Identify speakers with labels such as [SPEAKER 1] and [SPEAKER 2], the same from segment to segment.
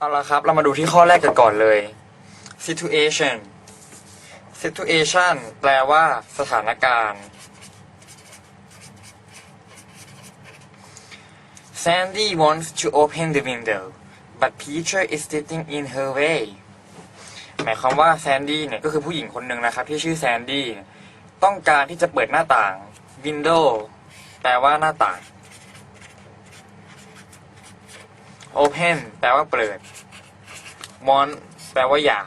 [SPEAKER 1] เอาละครับ เรามาดูที่ข้อแรกกันก่อนเลย situation situation แปลว่า สถานการณ์ Sandy wants to open the window but Peter is sitting in her way หมายความว่าแซนดี้เนี่ยก็คือผู้หญิงคนหนึ่งนะครับ ที่ชื่อแซนดี้ต้องการที่จะเปิดหน้าต่าง window แปลว่าหน้าต่าง open แปลว่าเปิด want แปลว่าอยาก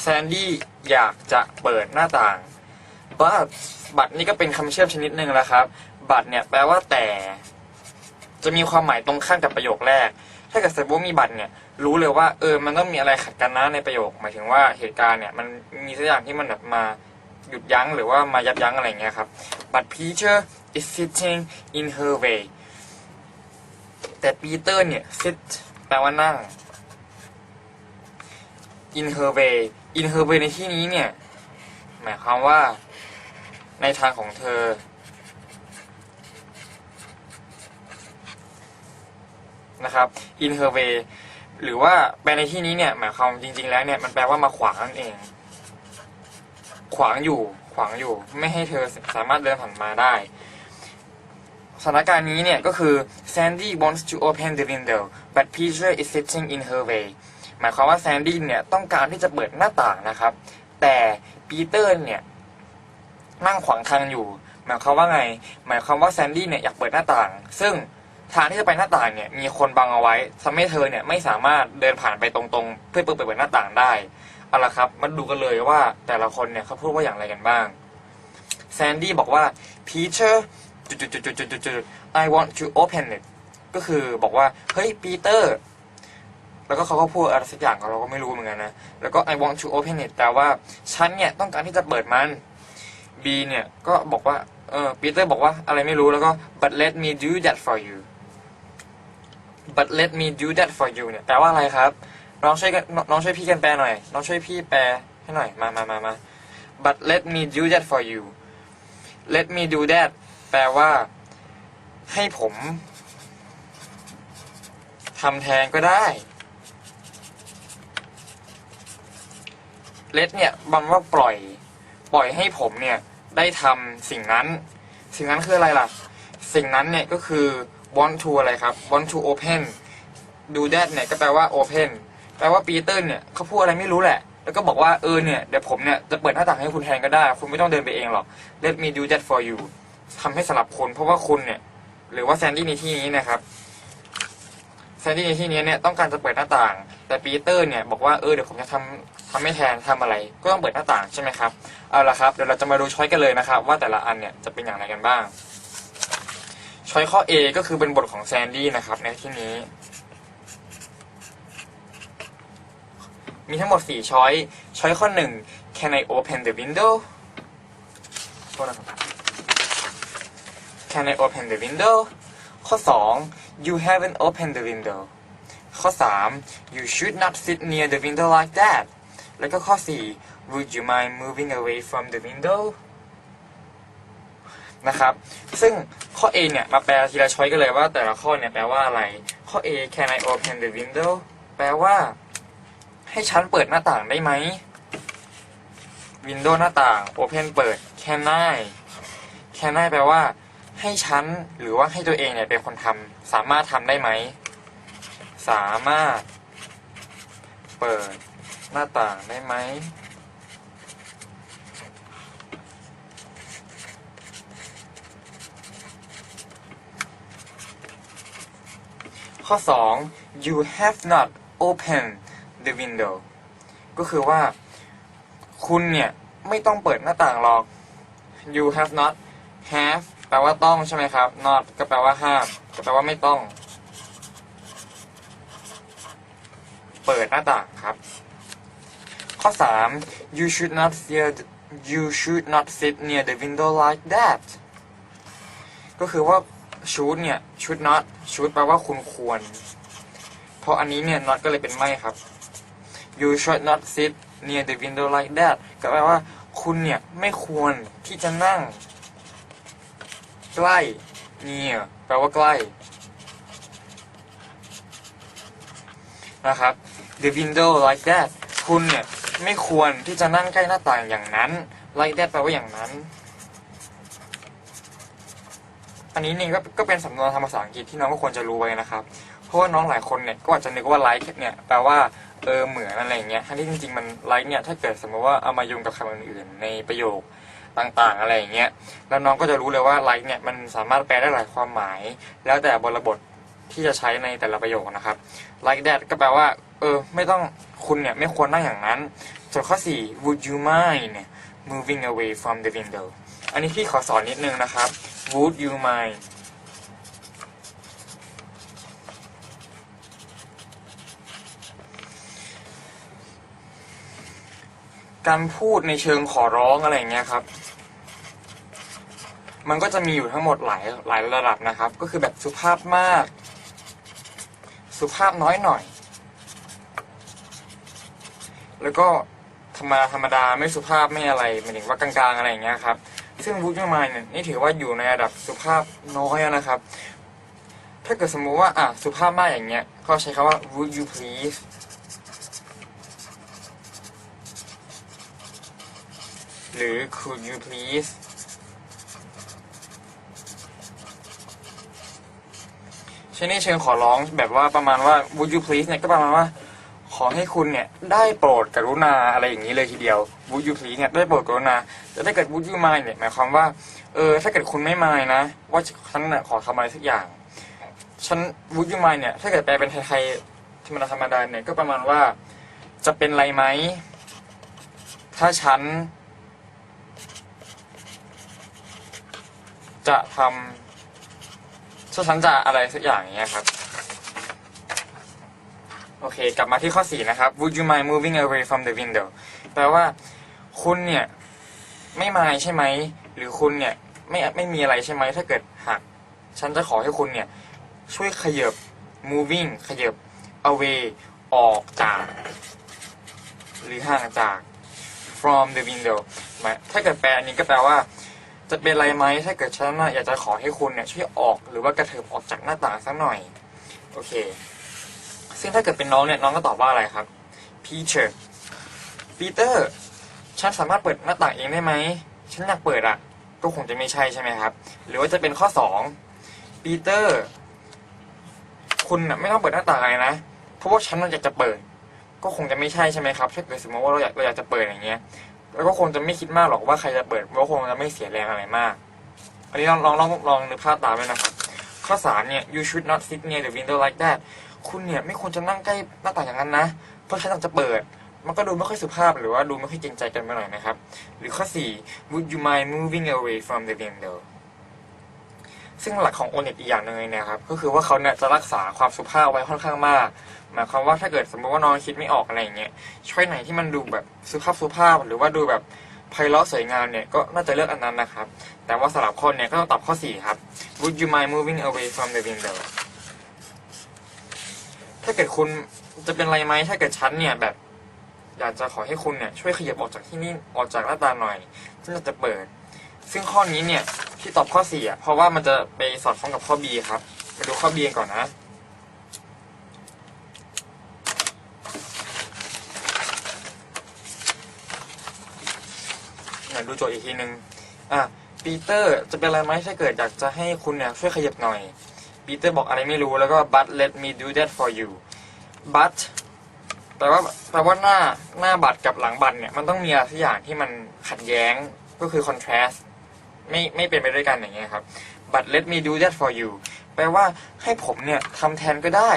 [SPEAKER 1] แซนดี้อยากจะเปิดหน้าต่าง but บัตรนี่ก็เป็นคำเชื่อมชนิดหนึ่งแล้วครับ บัตรเนี่ยแปลว่าแต่ จะมีความหมายตรงข้ามกับประโยคแรก ถ้าเกิดสมมติมีบัตรเนี่ย รู้เลยว่าเออ มันต้องมีอะไรขัดกันนะในประโยค หมายถึงว่าเหตุการณ์เนี่ยมันมีสักอย่างที่มันแบบมาหยุดยั้งหรือว่ามายับยั้งอะไรเงี้ยครับ but Peter is sitting in her way แต่ปีเตอร์เนี่ย sit แปลว่านั่ง in her way in her way ในที่นี้เนี่ย หมายความว่า ในทางของเธอ นะครับ in her way หรือว่าแปลในที่นี้เนี่ย หมายความจริง ๆ แล้วเนี่ย มันแปลว่ามาขวางนั่นเอง ขวางอยู่ ขวางอยู่ ไม่ให้เธอสามารถเดินผ่านมาได้ สถานการณ์นี้เนี่ยก็คือ Sandy wants to open the window but Peter is sitting in her way หมายความว่าแซนดี้เนี่ยต้องการที่จะเปิดหน้าต่างนะครับ แต่ปีเตอร์เนี่ยนั่งขวางทางอยู่ หมายความว่าไง หมายความว่าแซนดี้เนี่ยอยากเปิดหน้าต่าง ซึ่งทางที่จะไปหน้าต่างเนี่ยมีคนบังเอาไว้ทำให้เธอเนี่ยไม่สามารถเดินผ่านไปตรงๆ เพื่อเปิดเปิดหน้าต่างได้เอาละครับมาดูกันเลยว่าแต่ละคนเนี่ยเขาพูดว่าอย่างไรกันบ้างแซนดี้บอกว่า Peter จุดจุดจุดจุดจุดจุด I want to open it ก็คือบอกว่า เฮ้ยปีเตอร์ แล้วก็เขาก็พูดอะไรสักอย่างเราก็ไม่รู้เหมือนกันนะ แล้วก็ I want to open it แต่ว่าฉันเนี่ยต้องการที่จะเปิดมัน B เนี่ยก็บอกว่า เออปีเตอร์บอกว่าอะไรไม่รู้แล้วก็ but let me do that for you but let me do that for you เนี่ยแปลว่าอะไรครับ น้องช่วยกันน้องน้องช่วยพี่กันแปลหน่อย น้องช่วยพี่แปลให้หน่อย มามามามา but let me do that for you let me do that แปลว่า ให้ผมทำแทนก็ได้ let เนี่ยบังว่าปล่อย ปล่อยให้ผมเนี่ย ได้ทำสิ่งนั้น สิ่งนั้นคืออะไรล่ะ สิ่งนั้นเนี่ยก็คือ want to อะไรครับ want to open do that เนี่ยก็แปลว่า open แปลว่าปีเตอร์เนี่ยเขาพูดอะไรไม่รู้แหละ แล้วก็บอกว่าเออเนี่ยเดี๋ยวผมเนี่ยจะเปิดหน้าต่างให้คุณแทนก็ได้ คุณไม่ต้องเดินไปเองหรอก let me do that for you ทำให้สำหรับคุณเพราะว่าคุณเนี่ย หรือว่าแซนดี้ในที่นี้นะครับแซนดี้ในที่นี้เนี่ยต้องการจะเปิดหน้าต่าง แต่ปีเตอร์เนี่ยบอกว่าเออเดี๋ยวผมจะทำทำให้แทนทำอะไร ก็ต้องเปิดหน้าต่างใช่ไหมครับเอาละครับเดี๋ยวเราจะมาดูช้อยกันเลยนะครับ ว่าแต่ละอันเนี่ยจะเป็นอย่างไรกันบ้างช้อยข้อ A ก็คือเป็นบทของแซนดี้นะครับในที่นี้ มีทั้งหมด 4 ช้อย ช้อยข้อ 1 Can I open the window โทษนะครับ Can I open the window ข้อ 2 You haven't opened the window ข้อ 3 You should not sit near the window like that แล้วก็ข้อ 4 Would you mind moving away from the window นะครับ ซึ่งข้อ A เนี่ย มาแปลทีละช้อยกันเลยว่าแต่ละข้อเนี่ยแปลว่าอะไร ข้อ A Can I open the window แปลว่า ให้ฉันเปิดหน้าต่างได้ไหม Window หน้าต่าง Open เปิด Can I Can I แปลว่า ให้ฉันหรือว่าให้ตัวเองเนี่ยเป็นคนทำสามารถทำได้ไหม สามารถ เปิดหน้าต่างได้ไหม ข้อ 2 you have not opened the window ก็คือว่า คุณเนี่ย ไม่ต้องเปิดหน้าต่างหรอก you have not have แปลว่าต้องใช่ไหมครับ not ก็แปลว่าห้ามก็แปลว่าไม่ต้อง เปิดหน้าต่างครับ ข้อ 3 you should not fear you should not sit near the window like that ก็คือว่าชุดเนี่ยชุด not ชุดแปลว่าคุณควร เพราะอันนี้เนี่ย not ก็เลยเป็นไม่ครับ you should not sit near the window like that ก็แปลว่าคุณเนี่ย ไม่ควรที่จะนั่ง ใกล้ near แปลว่าใกล้ นะครับ the window like that คุณเนี่ย ไม่ควรที่จะนั่งใกล้หน้าต่างอย่างนั้น like that แปลว่าอย่างนั้น อันนี้นี่ก็ก็เป็นสำนวนทางภาษาอังกฤษที่น้องก็ควรจะรู้ไว้นะครับ เพราะว่าน้องหลายคนเนี่ย ก็อาจจะนึกว่า like เนี่ย แปลว่าเออเหมือนอะไรอย่างเงี้ยทั้งที่จริงๆมัน like เนี่ย ถ้าเกิดสมมติว่าเอามาโยงกับคำอื่นๆในประโยค ต่างๆ อะไรอย่างเงี้ยแล้วน้องก็จะรู้เลยว่า like เนี่ยมันสามารถแปลได้หลายความหมาย แล้วแต่บริบทที่จะใช้ในแต่ละประโยคนะครับ like that ก็แปลว่า เออ ไม่ต้องคุณเนี่ย ไม่ควรนั่งอย่างนั้น ส่วนข้อ 4 would you mind เนี่ย moving away from the window อันนี้พี่ขอสอนนิดนึงนะครับ would you mind การพูดในเชิงขอร้องอะไรเงี้ยครับ มันก็จะมีอยู่ทั้งหมดหลายหลายระดับนะครับ ก็คือแบบสุภาพมาก สุภาพน้อยหน่อย แล้วก็ธรรมดาธรรมดาไม่สุภาพไม่อะไรหมายถึงว่ากลางๆอะไรอย่างเงี้ยครับ ซึ่งวูดยูมายเนี่ยนี่ถือว่าอยู่ในระดับสุภาพน้อยนะครับ ถ้าเกิดสมมุติว่าอะสุภาพมากอย่างเงี้ยก็ใช้คำว่า would you please หรือ could you please ช้ในเชิงขอร้องแบบว่าประมาณว่า would you please เนี่ยก็ประมาณว่า ขอให้คุณเนี่ยได้โปรดกรุณาอะไรอย่างนี้เลยทีเดียว would you please เนี่ยได้โปรดกรุณาแต่ถ้าเกิด would you mind เนี่ยหมายความว่าเออถ้าเกิดคุณไม่ mind นะ ว่าฉันน่ะขอทำอะไรสักอย่าง ฉัน would you mind เนี่ยถ้าเกิดแปลเป็นไทยๆธรรมดาธรรมดาเนี่ยก็ประมาณว่าจะเป็นไรไหม ถ้าฉัน จะทำ ถ้าฉันจะอะไรสักอย่างอย่างเงี้ยครับ โอเค กลับมาที่ข้อ4นะครับ Would you mind moving away from the window แปลว่า คุณเนี่ย ไม่มายใช่ไหม หรือคุณเนี่ย ไม่ไม่มีอะไรใช่ไหม ถ้าเกิดหากฉันจะขอให้คุณเนี่ย ช่วยขยับ moving ขยับ away ออกจาก หรือห่างจาก from the window หมายถ้าเกิดแปลอันนี้ก็แปลว่า จะเป็นไรไหมถ้าเกิดฉันอยากจะขอให้คุณเนี่ยช่วยออกหรือว่ากระเถิบออกจากหน้าต่างสักหน่อย โอเค ซึ่งถ้าเกิดเป็นน้องเนี่ยน้องก็ตอบว่าอะไรครับ Peter Peter ฉันสามารถเปิดหน้าต่างเองได้ไหม ฉันอยากเปิดอะ ก็คงจะไม่ใช่ใช่ไหมครับ หรือว่าจะเป็นข้อสอง Peter คุณน่ะไม่ต้องเปิดหน้าต่างอะไรนะ เพราะว่าฉันอยากจะเปิด ก็คงจะไม่ใช่ใช่ไหมครับ ถ้าเกิดสมมติว่าเราอยากเราอยากจะเปิดอย่างเงี้ย แล้วก็คงจะไม่คิดมากหรอกว่าใครจะเปิดเพราะคงจะไม่เสียแรงอะไรมาก อันนี้ลองลองลองลองนึกภาพตามด้วยนะครับ ข้อสามเนี่ย you should not sit near the window like that คุณเนี่ยไม่ควรจะนั่งใกล้หน้าต่างอย่างนั้นนะ เพราะฉันจะเปิด มันก็ดูไม่ค่อยสุภาพหรือว่าดูไม่ค่อยจริงใจกันไปหน่อยนะครับ หรือข้อสี่ would you mind moving away from the window ซึ่งหลักของโอเน็ตอีกอย่างหนึ่งเลยนะครับก็คือว่าเขาเนี่ยจะรักษาความสุภาพไว้ค่อนข้างมาก หมายความว่าถ้าเกิดสมมติว่าน้องคิดไม่ออกอะไรอย่างเงี้ยช่วยไหนที่มันดูแบบสุภาพสุภาพหรือว่าดูแบบไพเราะสวยงามเนี่ยก็น่าจะเลือกอันนั้นนะครับ แต่ว่าสำหรับคนเนี่ยก็ต้องตอบข้อสี่ครับ would you mind moving away from the window ถ้าเกิดคุณจะเป็นไรไหมถ้าเกิดฉันเนี่ยแบบ อยากจะขอให้คุณเนี่ยช่วยขยับออกจากที่นี่ออกจากหน้าตางหน่อยฉันอยากจะเปิด ซึ่งข้อนี้เนี่ย ที่ตอบข้อสี่อะเพราะว่ามันจะไปสอดคล้องกับข้อ B ครับมาดูข้อ B กันก่อนนะไหนดูโจทย์อีกทีหนึ่งอะปีเตอร์จะเป็นอะไรไหมถ้าเกิดอยากจะให้คุณเนี่ยช่วยขยับหน่อยปีเตอร์บอกอะไรไม่รู้แล้วก็ but let me do that for you but แปลว่าแปลว่าหน้าหน้าบัตรกับหลังบัตรเนี่ยมันต้องมีอะไรสักอย่างที่มันขัดแย้งก็คือ contrast ไม่ไม่เป็นไปด้วยกันอย่างเงี้ยครับ but let me do that for you แปลว่าให้ผมเนี่ยทำแทนก็ได้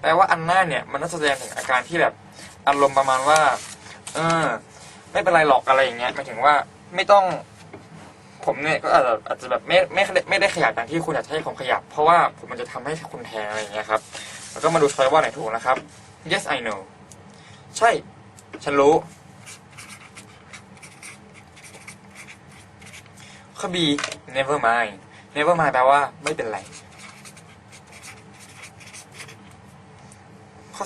[SPEAKER 1] แปลว่าอันหน้าเนี่ยมันน่าแสดงถึงอาการที่แบบอารมณ์ประมาณว่า เออ ไม่เป็นไรหรอกอะไรอย่างเงี้ยหมายถึงว่าไม่ต้องผมเนี่ยก็อาจจะอาจจะแบบไม่ไม่ไม่ไม่ได้ขยับอย่างที่คุณอยากให้ผมขยับ เพราะว่าผมมันจะทำให้คุณแทนอะไรอย่างเงี้ยครับ แล้วก็มาดูช้อยว่าไหนถูกนะครับ yes I know ใช่ ฉันรู้ ข้อ B never mind never mind แปลว่าไม่เป็นไร ข้อ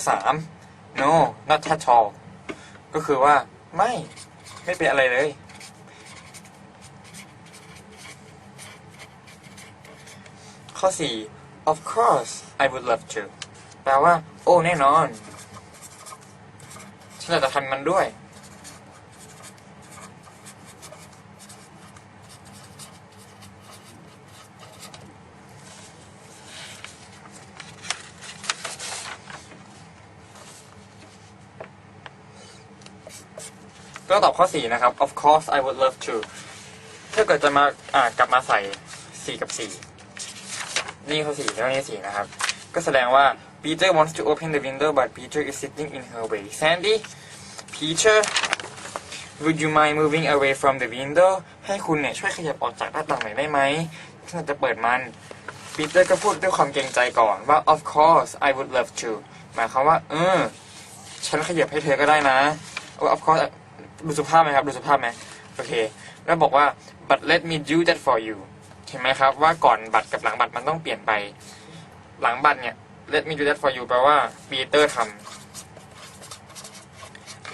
[SPEAKER 1] 3 no not at all ก็คือว่าไม่ไม่เป็นอะไรเลย ข้อ 4 of course I would love to แปลว่า โอ้ แน่นอน ฉันอยากจะทำมันด้วย ก็ตอบข้อสี่นะครับ of course I would love to ถ้าเกิดจะมาอ่ากลับมาใส่สี่กับสี่นี่ข้อสี่แล้วนี่สี่นะครับ ก็แสดงว่า Peter wants to open the window but Peter is sitting in her way Sandy Peter would you mind moving away from the window ให้คุณเนี่ยช่วยขยับออกจากหน้าต่างหน่อยได้ไหมฉันจะเปิดมัน Peter ก็พูดด้วยความเกรงใจก่อนว่า of course I would love to หมายความว่า เออ ฉันขยับให้เธอก็ได้นะ of course ดูสุภาพไหมครับ ดูสุภาพไหมโอเค แล้วบอกว่า but let me do that for you เห็นไหมครับว่าก่อนบัตรกับหลังบัตรมันต้องเปลี่ยนไป หลังบัตรเนี่ย let me do that for you แปลว่าปีเตอร์ทำ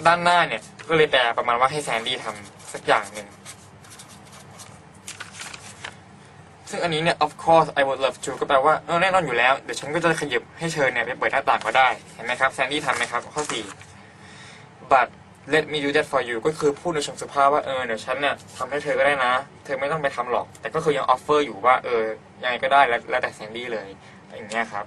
[SPEAKER 1] ด้านหน้าเนี่ย ก็เลยแปลประมาณว่าให้แซนดี้ทำสักอย่างหนึ่งซึ่งอันนี้เนี่ย of course I would love to ก็แปลว่าเออแน่นอนอยู่แล้ว เดี๋ยวฉันก็จะขยับให้เธอเนี่ยไปเปิดหน้าต่างก็ได้ เห็นไหมครับแซนดี้ทำไหมครับ ข้อสี่ but let me do that for you ก็คือพูดในเชิงสุภาพว่าเออเดี๋ยวฉันเนี่ยทำให้เธอก็ได้นะ เธอไม่ต้องไปทำหรอก แต่ก็คือยังออฟเฟอร์อยู่ว่าเออยังไงก็ได้แล้วแล้วแต่แซนดี้เลยอย่างเงี้ยครับ